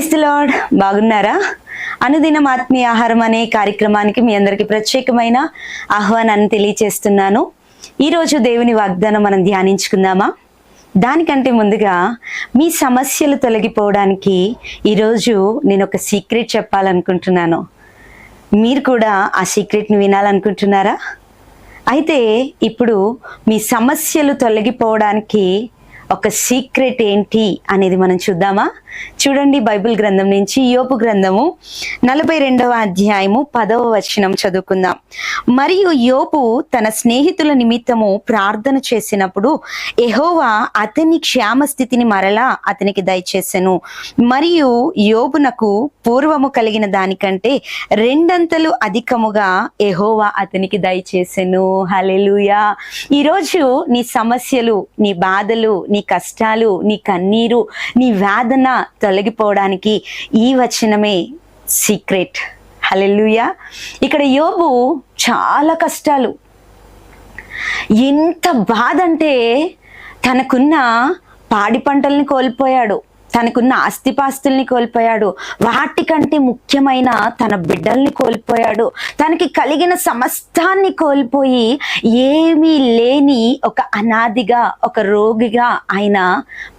Praise బాగున్నారా? అనుదినం ఆత్మీయ ఆహారం అనే కార్యక్రమానికి మీ అందరికీ ప్రత్యేకమైన ఆహ్వానాన్ని తెలియచేస్తున్నాను. ఈరోజు దేవుని వాగ్దానం మనం ధ్యానించుకుందామా? దానికంటే ముందుగా మీ సమస్యలు తొలగిపోవడానికి ఈరోజు నేను ఒక సీక్రెట్ చెప్పాలనుకుంటున్నాను. మీరు కూడా ఆ సీక్రెట్ని వినాలనుకుంటున్నారా? అయితే ఇప్పుడు మీ సమస్యలు తొలగిపోవడానికి ఒక సీక్రెట్ ఏంటి అనేది మనం చూద్దామా? చూడండి బైబిల్ గ్రంథం నుంచి యోపు గ్రంథము నలభై రెండవ అధ్యాయము పదవ వచనం చదువుకుందాం. మరియు యోపు తన స్నేహితుల నిమిత్తము ప్రార్థన చేసినప్పుడు ఎహోవా అతని క్షేమ స్థితిని మరలా అతనికి దయచేసెను. మరియు యోబునకు పూర్వము కలిగిన దానికంటే రెండంతలు అధికముగా ఎహోవా అతనికి దయచేసెను. హలెలుయా ఈరోజు నీ సమస్యలు నీ బాధలు నీ కష్టాలు నీ కన్నీరు నీ వేదన తొలగిపోవడానికి ఈ వచనమే సీక్రెట్ హలెల్లుయా ఇక్కడ యోబు చాలా కష్టాలు. ఎంత బాధ అంటే తనకున్న పాడి పంటల్ని కోల్పోయాడు. తనకున్న ఆస్తిపాస్తుల్ని కోల్పోయాడు. వాటికంటే ముఖ్యమైన తన బిడ్డల్ని కోల్పోయాడు. తనకి కలిగిన సమస్తాన్ని కోల్పోయి ఏమీ లేని ఒక అనాదిగా ఒక రోగిగా ఆయన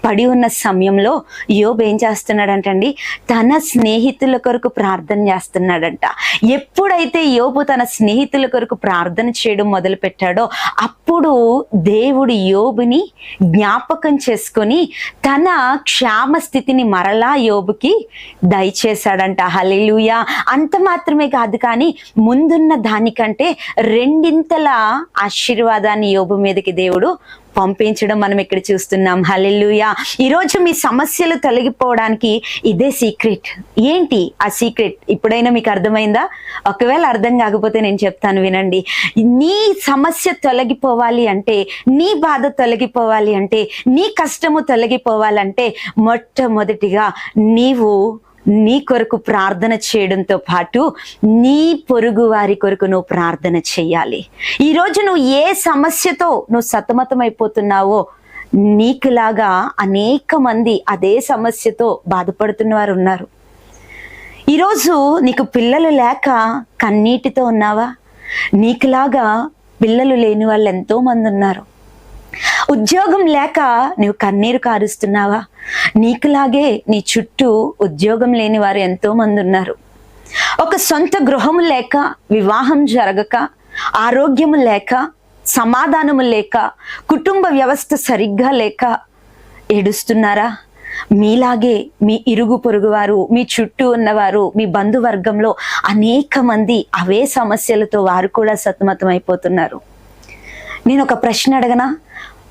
పడి ఉన్న సమయంలో యోబ్ ఏం చేస్తున్నాడంటండి? తన స్నేహితుల కొరకు ప్రార్థన చేస్తున్నాడంట. ఎప్పుడైతే యోబు తన స్నేహితుల కొరకు ప్రార్థన చేయడం మొదలు పెట్టాడో అప్పుడు దేవుడు యోబుని జ్ఞాపకం చేసుకొని తన క్షేమ స్థితిని మరలా యోబుకి దయచేశాడంట. హల్లెలూయా. అంత మాత్రమే కాదు కానీ ముందున్న దానికంటే రెండింతల ఆశీర్వాదాన్ని యోబు మీదకి దేవుడు పంపించడం మనం ఇక్కడ చూస్తున్నాం. హలెల్లుయా. ఈరోజు మీ సమస్యలు తొలగిపోవడానికి ఇదే సీక్రెట్ ఏంటి ఆ సీక్రెట్ ఇప్పుడైనా మీకు అర్థమైందా? ఒకవేళ అర్థం కాకపోతే నేను చెప్తాను వినండి. నీ సమస్య తొలగిపోవాలి అంటే నీ బాధ తొలగిపోవాలి అంటే నీ కష్టము తొలగిపోవాలంటే మొట్టమొదటిగా నీవు నీ కొరకు ప్రార్థన చేయడంతో పాటు నీ పొరుగు వారి కొరకు నువ్వు ప్రార్థన చేయాలి. ఈరోజు నువ్వు ఏ సమస్యతో నువ్వు సతమతమైపోతున్నావో నీకులాగా అనేక మంది అదే సమస్యతో బాధపడుతున్న వారు ఉన్నారు. ఈరోజు నీకు పిల్లలు లేక కన్నీటితో ఉన్నావా? నీకులాగా పిల్లలు లేని వాళ్ళు ఎంతోమంది ఉన్నారు. ఉద్యోగం లేక నువ్వు కన్నీరు కారుస్తున్నావా? నీకులాగే నీ చుట్టూ ఉద్యోగం లేని వారు ఎంతో మంది ఉన్నారు. ఒక సొంత గృహము లేక వివాహం జరగక ఆరోగ్యము లేక సమాధానము లేక కుటుంబ వ్యవస్థ సరిగ్గా లేక ఏడుస్తున్నారా? మీలాగే మీ ఇరుగు పొరుగు వారు మీ చుట్టూ ఉన్నవారు మీ బంధువర్గంలో అనేక మంది అవే సమస్యలతో వారు కూడా సతమతమైపోతున్నారు. నేను ఒక ప్రశ్న అడగనా?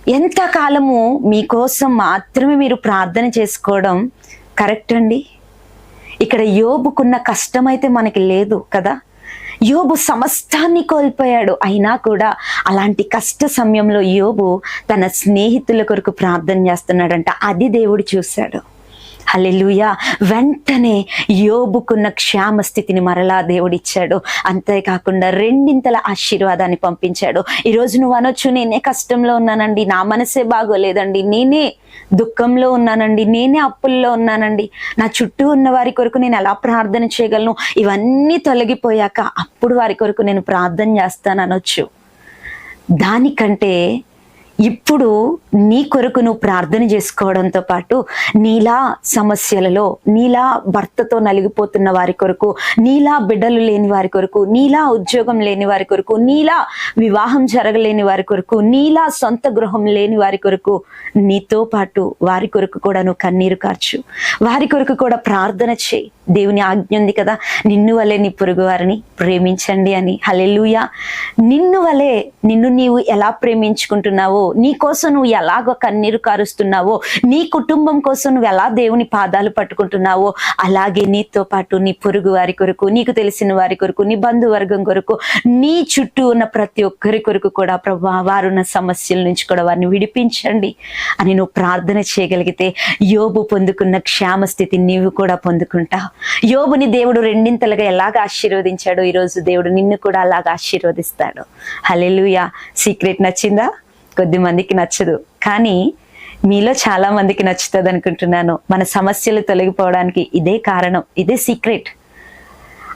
ఎంతకాలము మీకోసం మాత్రమే మీరు ప్రార్థన చేసుకోవడం కరెక్ట్ అండి? ఇక్కడ యోబుకున్న అయితే మనకి లేదు కదా? యోబు సమస్తాన్ని కోల్పోయాడు. అయినా కూడా అలాంటి కష్ట సమయంలో యోబు తన స్నేహితుల కొరకు ప్రార్థన చేస్తున్నాడంట. అది దేవుడు చూశాడు. హల్లెలూయా. వెంటనే యోబుకున్న క్షేమ స్థితిని మరలా దేవుడిచ్చాడు. అంతేకాకుండా రెండింతల ఆశీర్వాదాన్ని పంపించాడు. ఈరోజు నువ్వు అనొచ్చు నేనే కష్టంలో ఉన్నానండి నా మనసే బాగోలేదండి నేనే దుఃఖంలో ఉన్నానండి నేనే అప్పుల్లో ఉన్నానండి నా చుట్టూ ఉన్న వారి కొరకు నేను ఎలా ప్రార్థన చేయగలను? ఇవన్నీ తొలగిపోయాక అప్పుడు వారి కొరకు నేను ప్రార్థన చేస్తాను అనొచ్చు దానికంటే ఇప్పుడు నీ కొరకు నువ్వు ప్రార్థన చేసుకోవడంతో పాటు నీలా సమస్యలలో నీలా భర్తతో నలిగిపోతున్న వారి కొరకు నీలా బిడ్డలు లేని వారి కొరకు నీలా ఉద్యోగం లేని వారి కొరకు నీలా వివాహం జరగలేని వారి కొరకు నీలా సొంత గృహం లేని వారి కొరకు నీతో పాటు వారి కొరకు కూడా నువ్వు కన్నీరు కార్చు. వారి కొరకు కూడా ప్రార్థన చేయి. దేవుని ఆజ్ఞ ఉంది కదా. నిన్ను వలె నీ పొరుగు వారిని ప్రేమించండి అని. హలెలుయ నిన్ను వలె నిన్ను నీవు ఎలా ప్రేమించుకుంటున్నావో నీ కోసం నువ్వు ఎలాగో కన్నీరు కారుస్తున్నావో నీ కుటుంబం కోసం నువ్వు ఎలా దేవుని పాదాలు పట్టుకుంటున్నావో అలాగే నీతో పాటు నీ పొరుగు వారి కొరకు నీకు తెలిసిన వారి కొరకు నీ బంధువర్గం కొరకు నీ చుట్టూ ఉన్న ప్రతి ఒక్కరి కొరకు కూడా ప్రభా వారున్న సమస్యల నుంచి కూడా వారిని విడిపించండి అని నువ్వు ప్రార్థన చేయగలిగితే యోబు పొందుకున్న క్షేమ స్థితి నీవు కూడా పొందుకుంటావు. యోబుని దేవుడు రెండింతలుగా ఎలాగ ఆశీర్వదించాడో? ఈరోజు దేవుడు నిన్ను కూడా అలాగ ఆశీర్వదిస్తాడు. హలెలుయా సీక్రెట్ నచ్చిందా? కొద్ది మందికి నచ్చదు. కానీ మీలో చాలా మందికి నచ్చుతుంది అనుకుంటున్నాను. మన సమస్యలు తొలగిపోవడానికి ఇదే కారణం ఇదే సీక్రెట్.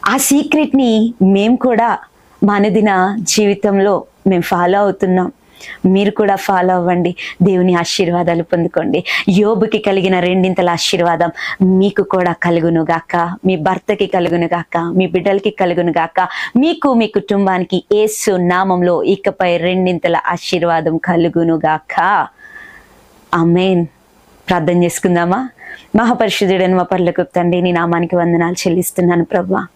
ఆ సీక్రెట్ని మేము కూడా మనదిన జీవితంలో మేము ఫాలో అవుతున్నాం. మీరు కూడా ఫాలో అవ్వండి. దేవుని ఆశీర్వాదాలు పొందుకోండి. యోబుకి కలిగిన రెండింతల ఆశీర్వాదం మీకు కూడా కలుగును గాక. మీ భర్తకి కలుగును గాక. మీ బిడ్డలకి కలుగును గాక. మీకు మీ కుటుంబానికి ఏసు నామంలో ఇకపై రెండింతల ఆశీర్వాదం కలుగును గాక. అమేన్ ప్రార్థన చేసుకుందామా? మహాపరిశుద్ధుడని మా పర్లకు తండ్రి నీ నామానికి వందనాలు చెల్లిస్తున్నాను ప్రభా.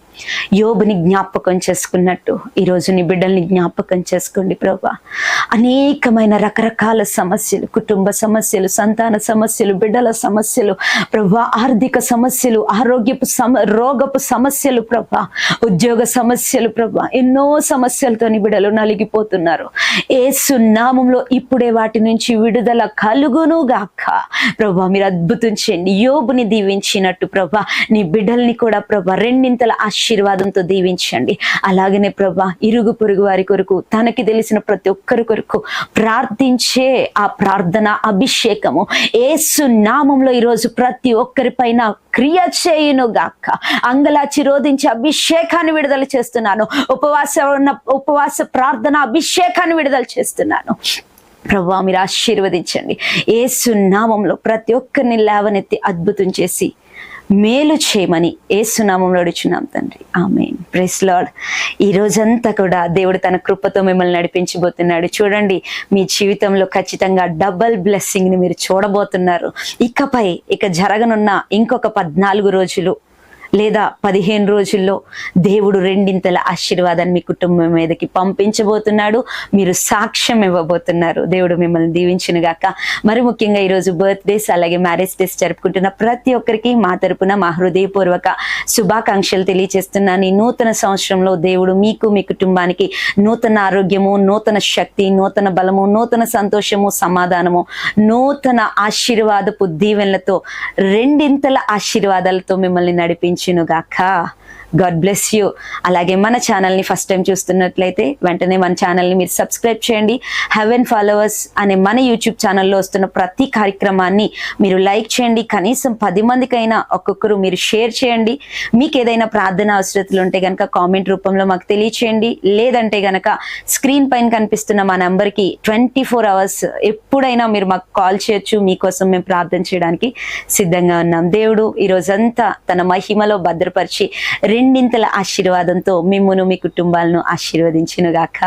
యోబుని జ్ఞాపకం చేసుకున్నట్టు. ఈరోజు నీ బిడ్డల్ని జ్ఞాపకం చేసుకోండి ప్రభా. అనేకమైన రకరకాల సమస్యలు కుటుంబ సమస్యలు సంతాన సమస్యలు బిడ్డల సమస్యలు ప్రభా ఆర్థిక సమస్యలు ఆరోగ్యపు సమ రోగపు సమస్యలు ప్రభా. ఉద్యోగ సమస్యలు ప్రభా. ఎన్నో సమస్యలతో నీ బిడ్డలు నలిగిపోతున్నారు. ఏసు నామంలో ఇప్పుడే వాటి నుంచి విడుదల కలుగును గాక ప్రభా మీరు అద్భుతం చేయండి. యోబుని దీవించినట్టు ప్రభా. నీ బిడ్డల్ని కూడా ప్రభా రెండింతల ఆశీర్వాదంతో దీవించండి. అలాగనే ప్రభా ఇరుగు పొరుగు వారి కొరకు తనకి తెలిసిన ప్రతి ఒక్కరి కొరకు ప్రార్థించే ఆ ప్రార్థన అభిషేకము. ఏసు నామంలో ఈరోజు ప్రతి ఒక్కరి పైన క్రియ చేయును గాక. అంగలాచి రోధించి అభిషేకాన్ని విడుదల చేస్తున్నాను. ఉపవాస ఉన్న ఉపవాస ప్రార్థన అభిషేకాన్ని విడుదల చేస్తున్నాను. ప్రభా మీరు ఆశీర్వదించండి. ఏసు నామంలో ప్రతి ఒక్కరిని లేవనెత్తి అద్భుతం చేసి మేలు చేయమని ఏసునామంలో అడుచున్నాం తండ్రి. ఆమె ప్రెస్ లాడ్ ఈ రోజంతా కూడా దేవుడు తన కృపతో మిమ్మల్ని నడిపించబోతున్నాడు. చూడండి మీ జీవితంలో ఖచ్చితంగా డబల్ బ్లెస్సింగ్ని మీరు చూడబోతున్నారు. ఇకపై ఇక జరగనున్న ఇంకొక పద్నాలుగు రోజులు లేదా పదిహేను రోజుల్లో దేవుడు రెండింతల ఆశీర్వాదాన్ని మీ కుటుంబం మీదకి పంపించబోతున్నాడు. మీరు సాక్ష్యం ఇవ్వబోతున్నారు. దేవుడు మిమ్మల్ని దీవించిన గాక. మరి ముఖ్యంగా ఈరోజు బర్త్డేస్ అలాగే మ్యారేజ్ డేస్ జరుపుకుంటున్న ప్రతి ఒక్కరికి మా తరపున మా హృదయపూర్వక శుభాకాంక్షలు తెలియజేస్తున్నాను ఈ నూతన సంవత్సరంలో దేవుడు మీకు మీ కుటుంబానికి నూతన ఆరోగ్యము నూతన శక్తి నూతన బలము నూతన సంతోషము సమాధానము నూతన ఆశీర్వాదపు దీవెనలతో రెండింతల ఆశీర్వాదాలతో మిమ్మల్ని నడిపించును గాక గాడ్ బ్లెస్ యూ అలాగే మన ఛానల్ని ఫస్ట్ టైం చూస్తున్నట్లయితే వెంటనే మన ఛానల్ని మీరు సబ్స్క్రైబ్ చేయండి. హెవెన్ ఫాలోవర్స్ అనే మన యూట్యూబ్ ఛానల్లో వస్తున్న ప్రతి కార్యక్రమాన్ని మీరు లైక్ చేయండి. కనీసం పది మందికైనా ఒక్కొక్కరు మీరు షేర్ చేయండి. మీకు ఏదైనా ప్రార్థన అవసరతలు ఉంటే కనుక కామెంట్ రూపంలో మాకు తెలియచేయండి. లేదంటే కనుక స్క్రీన్ పైన కనిపిస్తున్న మా నెంబర్కి ట్వంటీ ఫోర్ అవర్స్ ఎప్పుడైనా మీరు మాకు కాల్ చేయొచ్చు. మీకోసం మేము ప్రార్థన చేయడానికి సిద్ధంగా ఉన్నాం. దేవుడు ఈ రోజంతా తన మహిమలో భద్రపరిచి రెండింతల ఆశీర్వాదంతో మిమ్మును మీ కుటుంబాలను ఆశీర్వదించునుగాక.